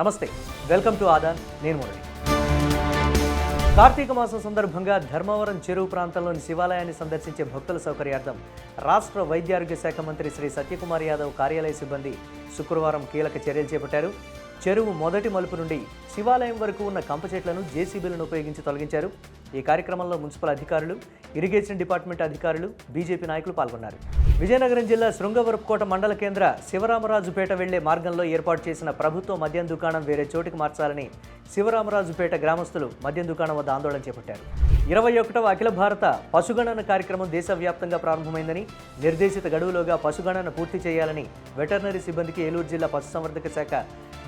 నమస్తే. Welcome to Aadan. నేను మురళి. కార్తీక మాసం సందర్భంగా ధర్మవరం చెరువు ప్రాంతంలోని శివాలయాన్ని సందర్శించే భక్తుల సౌకర్యార్థం రాష్ట్ర వైద్యారోగ్య శాఖ మంత్రి శ్రీ సత్యకుమార్ యాదవ్ కార్యాలయ సిబ్బంది శుక్రవారం కీలక చర్యలు చేపట్టారు. చెరువు మొదటి మలుపు నుండి శివాలయం వరకు ఉన్న కంప చెట్లను జేసీబీలను ఉపయోగించి తొలగించారు. ఈ కార్యక్రమంలో మున్సిపల్ అధికారులు ఇరిగేషన్ డిపార్ట్మెంట్ అధికారులు బీజేపీ నాయకులు పాల్గొన్నారు. విజయనగరం జిల్లా శృంగవరపుకోట మండల కేంద్ర శివరామరాజుపేట వెళ్ళే మార్గంలో ఏర్పాటు చేసిన ప్రభుత్వ మద్యం దుకాణం వేరే చోటికి మార్చాలని శివరామరాజుపేట గ్రామస్తులు మద్యం దుకాణం వద్ద ఆందోళన చేపట్టారు. ఇరవై ఒకటవ అఖిల భారత పశుగణన కార్యక్రమం దేశవ్యాప్తంగా ప్రారంభమైందని నిర్దేశిత గడువులోగా పశుగణన పూర్తి చేయాలని వెటర్నరీ సిబ్బందికి ఏలూరు జిల్లా పశుసంవర్ధక శాఖ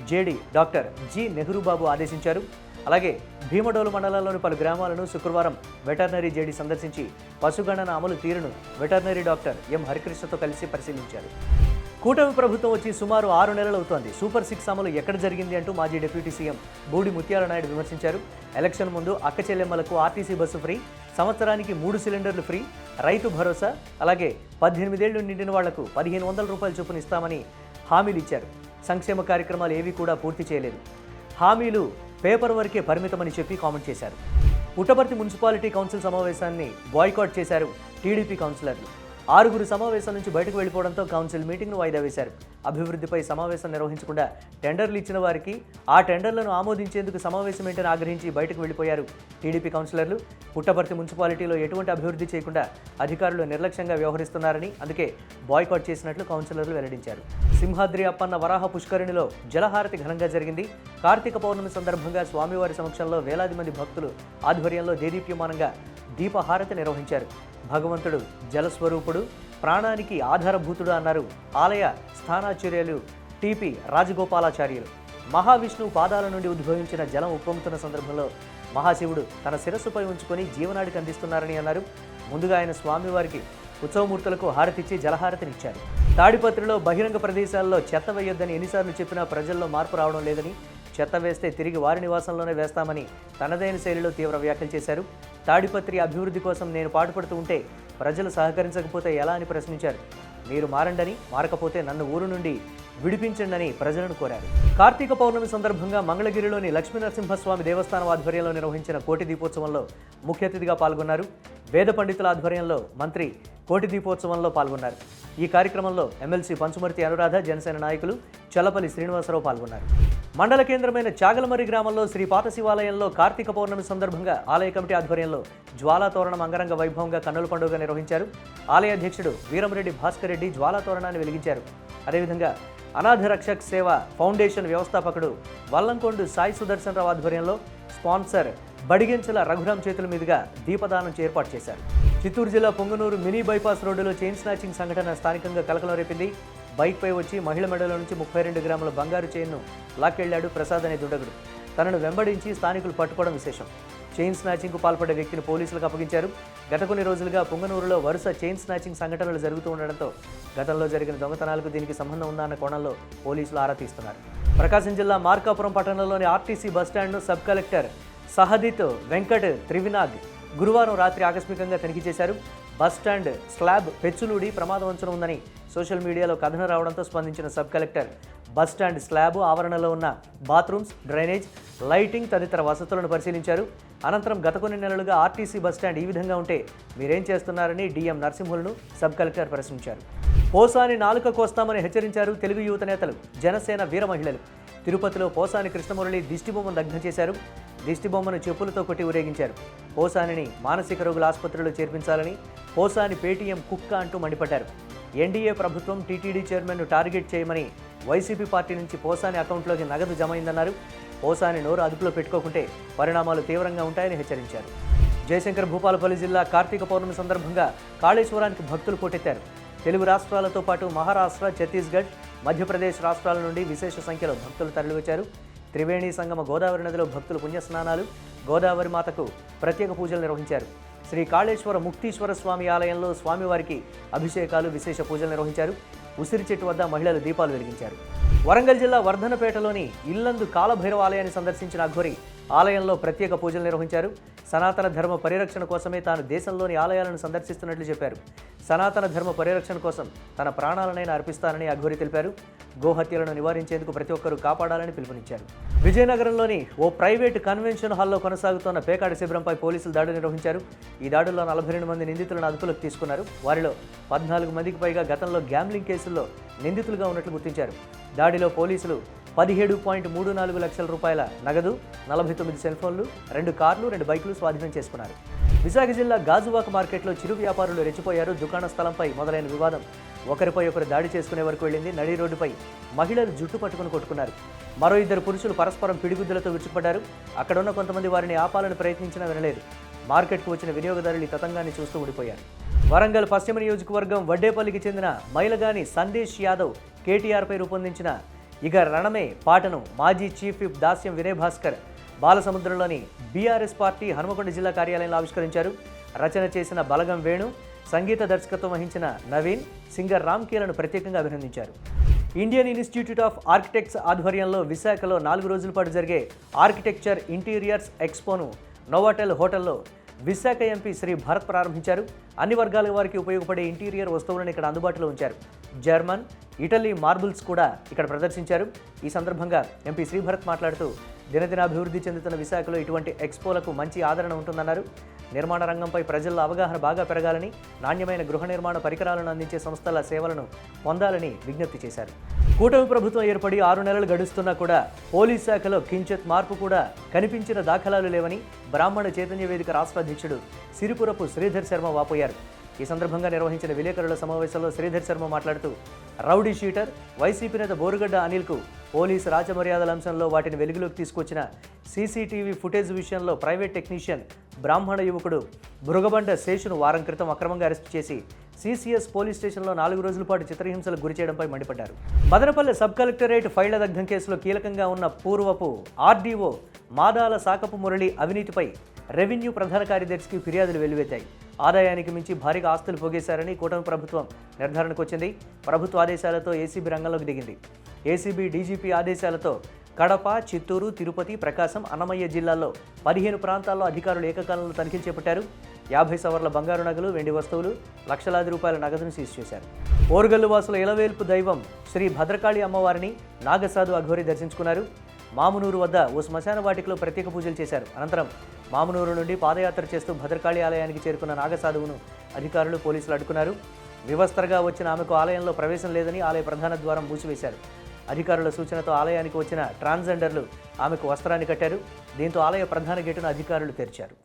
JD doctor G Nehru Babu ఆదేశించారు. అలాగే భీమడోలు మండలంలోని పలు గ్రామాలను శుక్రవారం వెటర్నరీ జేడీ సందర్శించి పశుగణన అమలు తీరును వెటర్నరీ డాక్టర్ ఎం హరికృష్ణతో కలిసి పరిశీలించారు. కూటమి ప్రభుత్వం వచ్చి సుమారు ఆరు నెలలు అవుతోంది. సూపర్ సిక్స్ అమలు ఎక్కడ జరిగింది అంటూ మాజీ డిప్యూటీ సీఎం బూడి ముత్యాల నాయుడు విమర్శించారు. ఎలక్షన్ ముందు అక్క చెల్లెమ్మలకు ఆర్టీసీ బస్సు ఫ్రీ సంవత్సరానికి మూడు సిలిండర్లు ఫ్రీ రైతు భరోసా అలాగే పద్దెనిమిదేళ్ళు నిండిన వాళ్ళకు పదిహేను వందల రూపాయలు చొప్పున ఇస్తామని హామీలు ఇచ్చారు. సంక్షేమ కార్యక్రమాలు ఏవి కూడా పూర్తి చేయలేదు. హామీలు పేపర్ వరకే పరిమితమని చెప్పి కామెంట్ చేశారు. పుట్టపర్తి మున్సిపాలిటీ కౌన్సిల్ సమావేశాన్ని బాయ్కాట్ చేశారు టీడీపీ కౌన్సిలర్లు. ఆరుగురు సమావేశం నుంచి బయటకు వెళ్ళిపోవడంతో కౌన్సిల్ మీటింగ్ను వాయిదా వేశారు. అభివృద్ధిపై సమావేశం నిర్వహించకుండా టెండర్లు ఇచ్చిన వారికి ఆ టెండర్లను ఆమోదించేందుకు సమావేశం ఏంటని ఆగ్రహించి బయటకు వెళ్ళిపోయారు. టీడీపీ కౌన్సిలర్లు పుట్టపర్తి మున్సిపాలిటీలో ఎటువంటి అభివృద్ధి చేయకుండా అధికారులు నిర్లక్ష్యంగా వ్యవహరిస్తున్నారని అందుకే బాయ్కాట్ చేసినట్లు కౌన్సిలర్లు వెల్లడించారు. సింహాద్రి అప్పన్న వరాహ పుష్కరిణిలో జలహారతి ఘనంగా జరిగింది. కార్తీక పౌర్ణమి సందర్భంగా స్వామివారి సమక్షంలో వేలాది మంది భక్తులు ఆధ్వర్యంలో దేదీప్యమానంగా దీపహారతి నిర్వహించారు. భగవంతుడు జలస్వరూపుడు ప్రాణానికి ఆధారభూతుడు అన్నారు ఆలయ స్థానాచార్యులు టిపి రాజగోపాలాచార్యులు. మహావిష్ణువు పాదాల నుండి ఉద్భవించిన జలం ఉప్పొంగుతున్న సందర్భంలో మహాశివుడు తన శిరస్సుపై ఉంచుకొని జీవనాడికి అందిస్తున్నారని అన్నారు. ముందుగా ఆయన స్వామివారికి ఉత్సవమూర్తులకు హారతిచ్చి జలహారతినిచ్చారు. తాడిపత్రిలో బహిరంగ ప్రదేశాల్లో చెత్త వేయొద్దని ఎన్నిసార్లు చెప్పినా ప్రజల్లో మార్పు రావడం లేదని చెత్త వేస్తే తిరిగి వారి నివాసంలోనే వేస్తామని తనదైన శైలిలో తీవ్ర వ్యాఖ్యలు చేశారు. తాడిపత్రి అభివృద్ధి కోసం నేను పాటుపడుతూ ఉంటే ప్రజలు సహకరించకపోతే ఎలా అని ప్రశ్నించారు. మీరు మారండని మారకపోతే నన్ను ఊరు నుండి విడిపించండి ప్రజలను కోరారు. కార్తీక పౌర్ణమి సందర్భంగా మంగళగిరిలోని లక్ష్మీనరసింహస్వామి దేవస్థానం ఆధ్వర్యంలో నిర్వహించిన కోటి దీపోత్సవంలో ముఖ్య అతిథిగా పాల్గొన్నారు. వేద పండితుల ఆధ్వర్యంలో మంత్రి కోటి దీపోత్సవంలో పాల్గొన్నారు. ఈ కార్యక్రమంలో ఎమ్మెల్సీ పంచుమర్తి అనురాధ జనసేన నాయకులు చల్లపల్లి శ్రీనివాసరావు పాల్గొన్నారు. మండల కేంద్రమైన చాగలమర్రి గ్రామంలో శ్రీ పాత శివాలయంలో కార్తీక పౌర్ణమి సందర్భంగా ఆలయ కమిటీ ఆధ్వర్యంలో జ్వాలాతోరణం అంగరంగ వైభవంగా కన్నుల పండుగ నిర్వహించారు. ఆలయ అధ్యక్షుడు వీరమరెడ్డి భాస్కర్ రెడ్డి జ్వాలాతోరణాన్ని వెలిగించారు. అదేవిధంగా అనాథ రక్షక్ సేవ ఫౌండేషన్ వ్యవస్థాపకుడు వల్లంకొండు సాయి సుదర్శన్ రావు ఆధ్వర్యంలో స్పాన్సర్ బడిగెంచల రఘురాం చేతుల మీదుగా దీపదానం ఏర్పాటు చేశారు. చిత్తూరు జిల్లా పొంగనూరు మినీ బైపాస్ రోడ్డులో చైన్ స్నాచింగ్ సంఘటన స్థానికంగా కలకలం రేపింది. బైక్పై వచ్చి మహిళ మెడలో నుంచి ముప్పై రెండు గ్రాముల బంగారు చైన్ను లాక్కెళ్ళాడు ప్రసాద్ అనే దుండగుడు. తనను వెంబడించి స్థానికులు పట్టుకోవడం విశేషం. చైన్ స్నాచింగ్కు పాల్పడే వ్యక్తిని పోలీసులకు అప్పగించారు. గత కొన్ని రోజులుగా పొంగనూరులో వరుస చైన్ స్నాచింగ్ సంఘటనలు జరుగుతూ ఉండడంతో గతంలో జరిగిన దొంగతనాలకు దీనికి సంబంధం ఉందన్న కోణంలో పోలీసులు ఆరా తీస్తున్నారు. ప్రకాశం జిల్లా మార్కాపురం పట్టణంలోని ఆర్టీసీ బస్టాండ్ను సబ్ కలెక్టర్ సహదిత్ వెంకట్ త్రివినాగ్ గురువారం రాత్రి ఆకస్మికంగా తనిఖీ చేశారు. బస్ స్టాండ్ స్లాబ్ పెచ్చులూడి ప్రమాదవంచన ఉందని సోషల్ మీడియాలో కథనం రావడంతో స్పందించిన sub collector. Bus stand slab ఆవరణలో ఉన్న బాత్రూమ్స్ డ్రైనేజ్ లైటింగ్ తదితర వసతులను పరిశీలించారు. అనంతరం గత కొన్ని నెలలుగా ఆర్టీసీ బస్ స్టాండ్ ఈ విధంగా ఉంటే మీరేం చేస్తున్నారని డిఎం నరసింహులను సబ్ కలెక్టర్ ప్రశ్నించారు. పోసాని నాలుక కోస్తామని హెచ్చరించారు తెలుగు యువత నేతలు జనసేన వీర మహిళలు. తిరుపతిలో పోసాని కృష్ణమురళి దిష్టిబొమ్మను దగ్ధం చేశారు. దిష్టిబొమ్మను చెప్పులతో కొట్టి ఊరేగించారు. హోసానిని మానసిక రోగుల ఆసుపత్రిలో చేర్పించాలని హోసాని పేటీఎం కుక్క అంటూ మండిపడ్డారు. ఎన్డీఏ ప్రభుత్వం టీటీడీ చైర్మన్ను టార్గెట్ చేయమని వైసీపీ పార్టీ నుంచి పోసాని అకౌంట్లోకి నగదు జమైందన్నారు. పోసాని నోరు అదుపులో పెట్టుకోకుంటే పరిణామాలు తీవ్రంగా ఉంటాయని హెచ్చరించారు. జయశంకర్ భూపాలపల్లి జిల్లా కార్తీక పౌర్ణమి సందర్భంగా కాళేశ్వరానికి భక్తులు పోటెత్తారు తెలుగు రాష్ట్రాలతో పాటు మహారాష్ట్ర ఛత్తీస్గఢ్ మధ్యప్రదేశ్ రాష్ట్రాల నుండి విశేష సంఖ్యలో భక్తులు తరలివచ్చారు. త్రివేణి సంగమ గోదావరి నదిలో భక్తులు పుణ్యస్నానాలు గోదావరి మాతకు ప్రత్యేక పూజలు నిర్వహించారు. శ్రీ కాళేశ్వర ముక్తీశ్వర స్వామి ఆలయంలో స్వామివారికి అభిషేకాలు విశేష పూజలు నిర్వహించారు. ఉసిరి చెట్టు వద్ద మహిళలు దీపాలు వెలిగించారు. వరంగల్ జిల్లా వర్ధనపేటలోని ఇల్లందు కాలభైరవ ఆలయాన్ని సందర్శించిన అఘోరి ఆలయంలో ప్రత్యేక పూజలు నిర్వహించారు. సనాతన ధర్మ పరిరక్షణ కోసమే తాను దేశంలోని ఆలయాలను సందర్శిస్తున్నట్లు చెప్పారు. సనాతన ధర్మ పరిరక్షణ కోసం తన ప్రాణాలనైనా అర్పిస్తానని అఘోరి తెలిపారు. గోహత్యలను నివారించేందుకు ప్రతి ఒక్కరూ కాపాడాలని పిలుపునిచ్చారు. విజయనగరంలోని ఓ ప్రైవేటు కన్వెన్షన్ హాల్లో కొనసాగుతున్న పేకాడి శిబిరంపై పోలీసులు దాడి నిర్వహించారు. ఈ దాడుల్లో నలభై రెండు మంది నిందితులను అదుపులోకి తీసుకున్నారు. వారిలో పద్నాలుగు మందికి పైగా గతంలో గ్యాంబ్లింగ్ కేసుల్లో నిందితులుగా ఉన్నట్లు గుర్తించారు. దాడిలో పోలీసులు పదిహేడు పాయింట్ మూడు నాలుగు లక్షల రూపాయల నగదు నలభై తొమ్మిది సెల్ ఫోన్లు రెండు కార్లు రెండు బైకులు స్వాధీనం చేసుకున్నారు. విశాఖ జిల్లా గాజువాక మార్కెట్లో చిరు వ్యాపారులు రెచ్చిపోయారు. దుకాణ స్థలంపై మొదలైన వివాదం ఒకరిపై ఒకరు దాడి చేసుకునే వరకు వెళ్ళింది. నడి రోడ్డుపై మహిళలు జుట్టు పట్టుకుని కొట్టుకున్నారు. మరో ఇద్దరు పురుషులు పరస్పరం పిడిగుద్దులతో విరుచుకుపడ్డారు. అక్కడున్న కొంతమంది వారిని ఆపాలని ప్రయత్నించినా వినలేదు. మార్కెట్కు వచ్చిన వినియోగదారులు ఈ తతంగాన్ని చూస్తూ ఉండిపోయారు వరంగల్ పశ్చిమ నియోజకవర్గం వడ్డేపల్లికి చెందిన మైలగాని సందేశ్ యాదవ్ కేటీఆర్పై రూపొందించిన ఇక రణమే పాటను మాజీ చీఫ్ విప్ దాస్యం వినయ్ భాస్కర్ బాలసముద్రంలోని బీఆర్ఎస్ పార్టీ హనుమకొండ జిల్లా కార్యాలయంలో ఆవిష్కరించారు. రచన చేసిన బలగం వేణు సంగీత దర్శకత్వం వహించిన నవీన్ సింగర్ రామ్ కీలను ప్రత్యేకంగా అభినందించారు. ఇండియన్ ఇన్స్టిట్యూట్ ఆఫ్ ఆర్కిటెక్ట్స్ ఆధ్వర్యంలో విశాఖలో నాలుగు రోజుల పాటు జరిగే ఆర్కిటెక్చర్ ఇంటీరియర్స్ ఎక్స్పోను నోవాటెల్ హోటల్లో విశాఖ ఎంపీ శ్రీ భరత్ ప్రారంభించారు. అన్ని వర్గాల వారికి ఉపయోగపడే ఇంటీరియర్ వస్తువులను ఇక్కడ అందుబాటులో ఉంచారు. జర్మన్ ఇటలీ మార్బుల్స్ కూడా ఇక్కడ ప్రదర్శించారు. ఈ సందర్భంగా ఎంపీ శ్రీభరత్ మాట్లాడుతూ దినదినాభివృద్ధి చెందుతున్న విశాఖలో ఇటువంటి ఎక్స్పోలకు మంచి ఆదరణ ఉంటుందన్నారు. నిర్మాణ రంగంపై ప్రజల్లో అవగాహన బాగా పెరగాలని నాణ్యమైన గృహ నిర్మాణ పరికరాలను అందించే సంస్థల సేవలను పొందాలని విజ్ఞప్తి చేశారు. కూటమి ప్రభుత్వం ఏర్పడి ఆరు నెలలు గడుస్తున్నా కూడా పోలీస్ శాఖలో కించిత్ మార్పు కూడా కనిపించిన దాఖలాలు లేవని బ్రాహ్మణ చైతన్య వేదిక రాష్ట్ర అధ్యక్షుడు సిరిపురపు శ్రీధర్ శర్మ వాపోయారు. ఈ సందర్భంగా నిర్వహించిన విలేకరుల సమావేశంలో శ్రీధర్ శర్మ మాట్లాడుతూ రౌడీ షీటర్ వైసీపీ నేత బోరుగడ్డ అనిల్కు పోలీసు రాజమర్యాదల అంశంలో వాటిని వెలుగులోకి తీసుకొచ్చిన సీసీటీవీ ఫుటేజ్ విషయంలో ప్రైవేట్ టెక్నీషియన్ బ్రాహ్మణ యువకుడు భృగబండ శేషును వారం క్రితం అక్రమంగా అరెస్టు చేసి సీసీఎస్ పోలీస్ స్టేషన్లో నాలుగు రోజుల పాటు చిత్రహింసలకు గురి చేయడంపై మండిపడ్డారు. మదనపల్లె సబ్ కలెక్టరేట్ ఫైళ్ళ దగ్ధం కేసులో కీలకంగా ఉన్న పూర్వపు ఆర్డీఓ మాదాల సాకపు మురళి అవినీతిపై రెవెన్యూ ప్రధాన కార్యదర్శికి ఫిర్యాదులు వెల్లువెత్తాయి. ఆదాయానికి మించి భారీగా ఆస్తులు పోగేశారని కూటమి ప్రభుత్వం నిర్ధారణకు వచ్చింది ప్రభుత్వ ఆదేశాలతో ఏసీబీ రంగంలోకి దిగింది. ఏసీబీ డీజీపీ ఆదేశాలతో కడప చిత్తూరు తిరుపతి ప్రకాశం అన్నమయ్య జిల్లాల్లో పదిహేను ప్రాంతాల్లో అధికారులు ఏకకాలంలో తనిఖీలు చేపట్టారు. యాభై సవర్ల బంగారు నగలు వెండి వస్తువులు లక్షలాది రూపాయల నగదును సీజ్ చేశారు. ఓరుగల్లు వాసుల ఇలవేల్పు దైవం శ్రీ భద్రకాళి అమ్మవారిని నాగసాధు అఘోరి దర్శించుకున్నారు. మామునూరు వద్ద ఓ శ్మశాన వాటికలో ప్రత్యేక పూజలు చేశారు. అనంతరం మామునూరు నుండి పాదయాత్ర చేస్తూ భద్రకాళి ఆలయానికి చేరుకున్న నాగసాధువును అధికారులు పోలీసులు అడ్డుకున్నారు. వివస్త్రగా వచ్చిన ఆమెకు ఆలయంలో ప్రవేశం లేదని ఆలయ ప్రధాన ద్వారం మూసివేశారు. అధికారుల సూచనతో ఆలయానికి వచ్చిన ట్రాన్స్జెండర్లు ఆమెకు వస్త్రాన్ని కట్టారు. దీంతో ఆలయ ప్రధాన గేటును అధికారులు తెరిచారు.